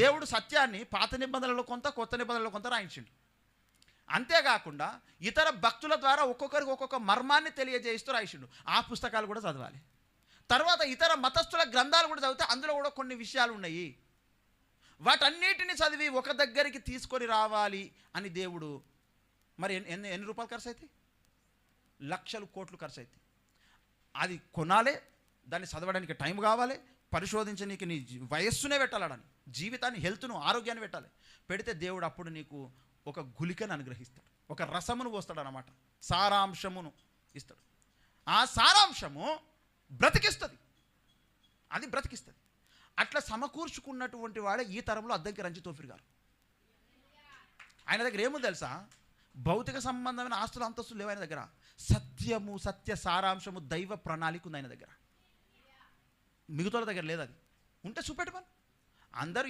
దేవుడు సత్యాన్ని పాత నిబంధనలో కొంత కొత్త నిబంధనలో కొంత రాయించిండు. అంతేకాకుండా ఇతర భక్తుల ద్వారా ఒక్కొక్కరికి ఒక్కొక్క మర్మాన్ని తెలియజేస్తూ రాయించిండు. ఆ పుస్తకాలు కూడా చదవాలి. తర్వాత ఇతర మతస్థుల గ్రంథాలు కూడా చదివితే అందులో కూడా కొన్ని విషయాలు ఉన్నాయి. వాటన్నిటిని చదివి ఒక దగ్గరికి తీసుకొని రావాలి అని దేవుడు మరి ఎన్ని ఎన్ని రూపాయలు ఖర్చు అవుతాయి లక్షలు కోట్లు ఖర్చు అవుతాయి అది కొనాలి దాన్ని చదవడానికి టైం కావాలి పరిశోధించి నీకు నీ వయస్సునే పెట్టాలని జీవితాన్ని హెల్త్ను ఆరోగ్యాన్ని పెట్టాలి పెడితే దేవుడు అప్పుడు నీకు ఒక గులికను అనుగ్రహిస్తాడు. ఒక రసమును పోస్తాడు అనమాట సారాంశమును ఇస్తాడు. ఆ సారాంశము బ్రతికిస్తుంది. అది బ్రతికిస్తుంది. అట్లా సమకూర్చుకున్నటువంటి వాడే ఈ తరంలో అద్దెకి రంజి తోఫిర్ గారు. ఆయన దగ్గర ఏముంది తెలుసా? భౌతిక సంబంధమైన ఆస్తులు అంతస్తులు లేవు ఆయన దగ్గర. సత్యము సత్య సారాంశము దైవ ప్రణాళిక ఉంది ఆయన దగ్గర. మిగతా దగ్గర లేదు అది ఉంటే చూపెట్టమని అందరూ